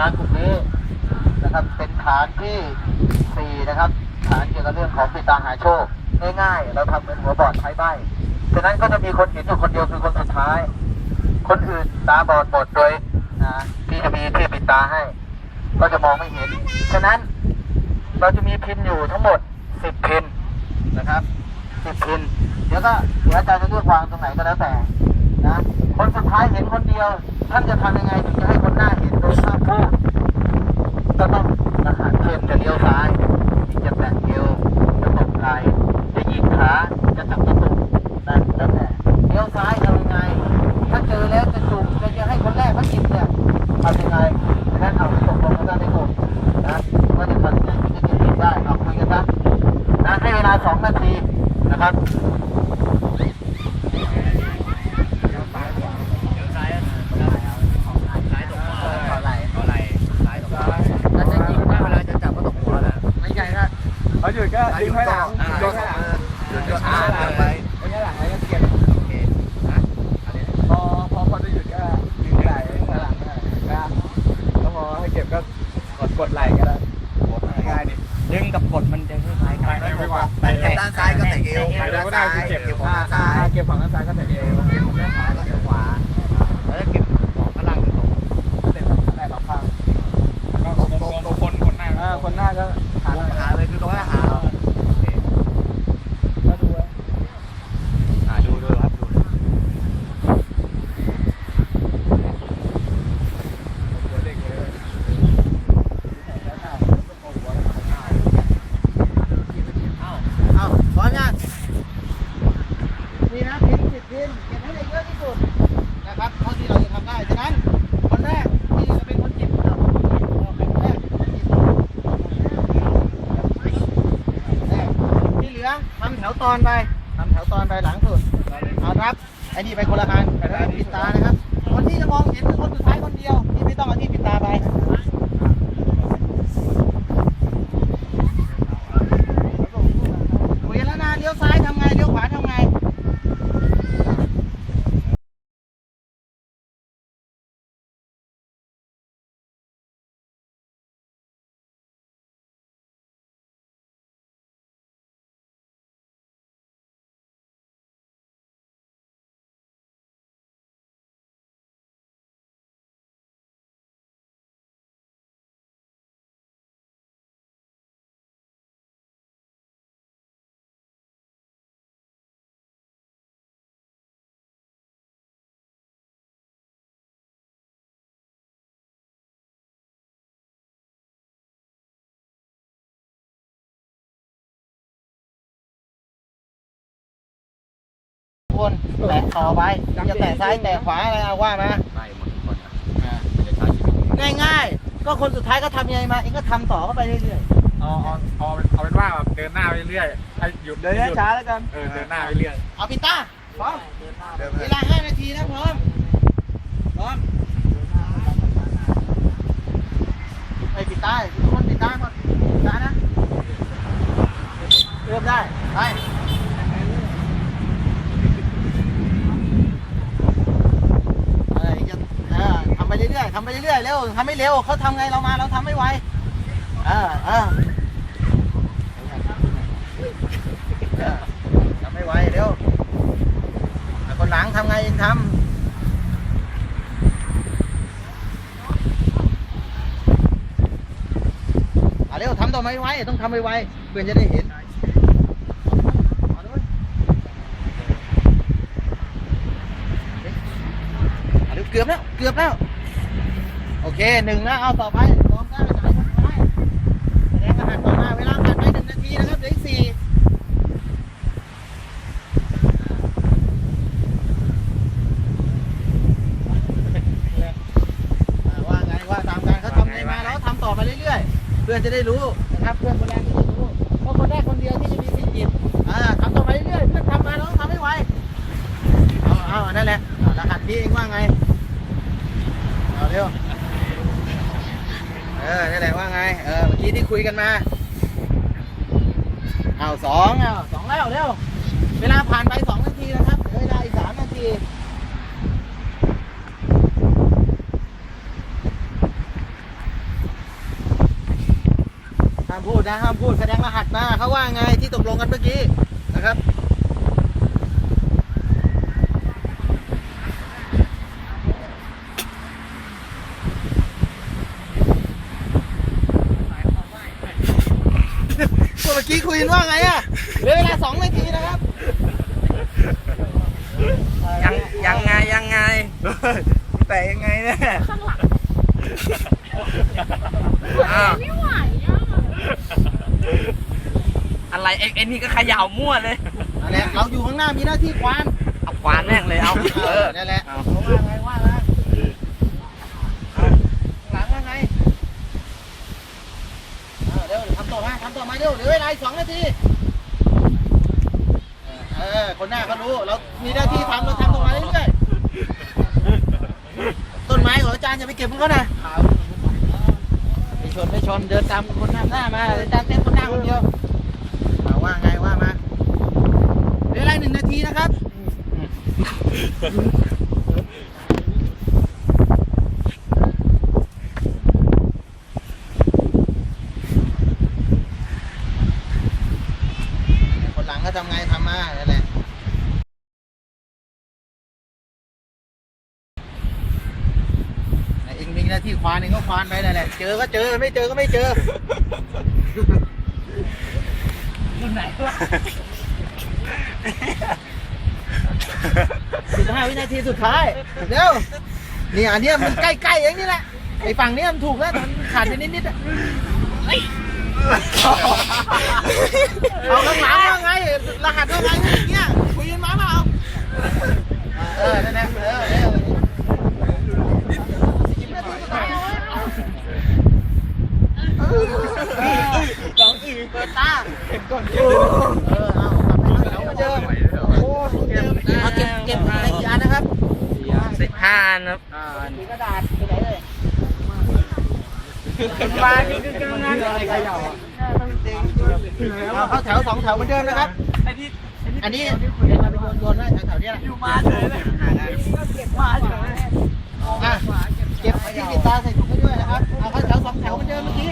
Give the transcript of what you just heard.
งานที่สี่นะครับ ฐานเกี่ยวกับเรื่องของปิดตาหาโชค ง่ายๆ เราทำเหมือนหัวบอดไทยใบฉะนั้นก็จะมีคนเห็นอยู่คนเดียวคือคนสุดท้าย คนอื่นตาบอดหมดโดยนะที่จะมีที่ปิดตาให้ ก็จะมองไม่เห็น ฉะนั้นเราจะมีพินอยู่ทั้งหมด 10 พินนะครับ10พิน เดี๋ยวก็เดี๋ยวอาจารย์จะเลือกวางตรงไหนก็แล้วแต่นะ คนสุดท้ายเห็นคนเดียว ท่านจะทำยังไงถึงจะให้คนหน้าเห็นโดยภาพพูดก็ต้องนะฮะเช่นจะเลี้ยวซ้ายจะแตะเอวจะตบไหล่จะหยิกขาจะจับตะตุ่มนั่นแล้วแต่เลี้ยวซ้ายทำยังไง ถ้าเจอแล้วจะจุกจะจะให้คนแรกเขาหยิบเนี่ยทำยังไงฉะนั้นเอาตกลงกันได้ในกลุ่มนะว่าจะทำยังไงจะหยิบได้เอาคุยกันซะนะให้เวลาสองนาทีนะครับ เขาหยุดก็ดึงให้หลังดึงให้หลังอ่านไปดึงให้หลังแล้วก็เก็บพอพอพอจะหยุดก็ดึงไหล่ดึงหลังได้นะแล้วพอให้เก็บก็กดกดไหล่ก็ได้ง่ายดิดึงกับกดมันจะคล้ายๆกันไม่ไม่ว่าแต่ด้านซ้ายก็แต่เอวใครก็ได้คือเก็บฝั่งซ้ายเก็บฝั่งด้านซ้ายก็แต่เอวด้านขวาก็เอวขวาแล้วเก็บของข้างล่างตรงเต็มได้รอบข้างก็ตรงตรงตรงคนคนหน้าอ่าคนหน้าก็หา หาเลยคือตรงนั้นหา ก็ดูไว้ หาดูดูครับดู หัวเด็กเลย เอาพร้อมยังนี่นะพินสิบพินเก็บให้ได้เยอะที่สุดนะครับเท่าที่เราจะทำได้ ฉะนั้น คนแรกที่จะเป็นคนจิบเอาเป็นคนแรกที่จะจิบแรกที่เหลือทำ แถวตอนไปทำแถวตอนไปหลังสุดเอาครับไอ้นี่ไปคนละคันไปปิดตานะครับคนที่จะมองเห็นคือคนสุดท้ายคนเดียวที่ไม่ต้องเอาที่ปิดตาไป คน แตะต่อไปจะแตะซ้ายแตะขวาอะไรเอาว่ามาได้หมดทุกคนนะมันจะใช้ชีวิตง่ายๆ ก็คนสุดท้ายก็ทำยังไงมาเองก็ทำต่อเข้าไปเรื่อยเอาเอาเอาเอาเป็นว่าแบบเดินหน้าไปเรื่อยให้หยุดๆ เดินช้าแล้วกัน เออเดินหน้าไปเรื่อยเอาปิดตาพร้อมเดิมเวลาห้านาทีนะพร้อมพร้อมไอ้ปิดตาทุกคนปิดตาหมดปิดตานะเริ่มได้ไป เออจะเออทำไปเรื่อยๆ ทำไปเรื่อยๆเร็วทำไม่เร็วเขาทำไงเรามาเราทำไม่ไวเออเออทำไม่ไวเร็วอ่คนหลังทำไงเองทำอะเร็วทำต่อไม่ไวต้องทำไวๆเพื่อนจะได้เห็นเอาด้วยอะเร็วเกือบแล้ว เกือบแล้ว โอเคหนึ่งนะเอาต่อไปลองได้ไหนไปแสดงอาหารต่อมาเวลาผ่านไปหนึ่งนาทีนะครับเหลืออีกสี่ว่าไงว่าตามการเขาทำไงมาแล้วทำต่อไปเรื่อยๆ เพื่อนจะได้รู้นะครับเพื่อนคนแรกจะได้รู้เพราะคนแรกคนเดียวที่จะมีสิทธิ์หยิบอ่าทำต่อไปเรื่อยๆเพื่อนทำมาแล้วทำให้ไวเอาเอานั่นแหละรหัสพี่เองว่าไงเอาเร็ว เออนี่แหละว่าไง เออ เมื่อกี้ที่คุยกันมา เอาสองเอาสองแล้วเร็ว เวลาผ่านไปสองนาทีนะครับเหลือเวลาอีกสามนาทีห้ามพูดนะห้ามพูดแสดงรหัสมาเขาว่าไงที่ตกลงกันเมื่อกี้นะครับ เมื่อกี้คุยกันว่าไงอะเหลือเวลาสองนาทีนะครับ ยังยังไงยังไง แต่ยังไงเนี่ยอ้าวไม่ไหวอะอะไรเอ็งเอ็งนี่ก็เขย่ามั่วเลยนั่นแหละเราอยู่ข้างหน้ามีหน้าที่ควานเอาควานแม่งเลยเอาเออนั่นแหละ เอา เขาว่าไงว่าแล้วหลังว่าไงเอาเร็ว ต่อมาทำต่อมาเร็วเหลือเวลาอีกสองนาทีเออคนหน้าเขารู้เรามีหน้าที่ทำเราทำต่อมาเรื่อยๆต้นไม้ของอาจารย์อย่าไปเก็บมันเขานะไม่ชนไม่ชนเดินตามคนหน้าหน้ามาอาจารย์เต้นคนหน้าคนเดียวเอาว่าไงว่ามาเหลือเวลาหนึ่งนาทีนะครับ คนหลัง ก็ทำไงทำมานั่นแหละเองมีหน้าที่ควานเองก็ควานไปนั่นแหละ เจอก็เจอไม่เจอก็ไม่เจอรุ่นไหนวะสิบห้าวินาทีสุดท้าย เร็วนี่อันเนี้ยมันใกล้ๆเองนี่แหละไอ้ฝั่งเนี้ยมันถูกแล้วแต่มันขาดไปนิดๆอะ เอาข้างหลังว่าไง รหัสว่าไงเงี้ยคุยกันมาเปล่าเออนั่นแหละเออเออสองอื่นเปิดตาเห็นก่อนเออเอากลับไปแล้วเดี๋ยวมาเจอโอ้เก็บเอาเก็บเก็บอะไรกี่อันนะครับสิบห้านะครับมีกระดาษ มาที่กึ่งกลางนั่นอะไรใครเดาเขาแถวสองแถวเหมือนเดิมนะครับ อันนี้ อันนี้โยนได้แถวเนี้ยหละอยู่มาเลยนะมาเลยเก็บที่ติดตาใส่ถุงให้ด้วยนะครับ เอาแถวสองแถวเหมือนเดิมเมื่อกี้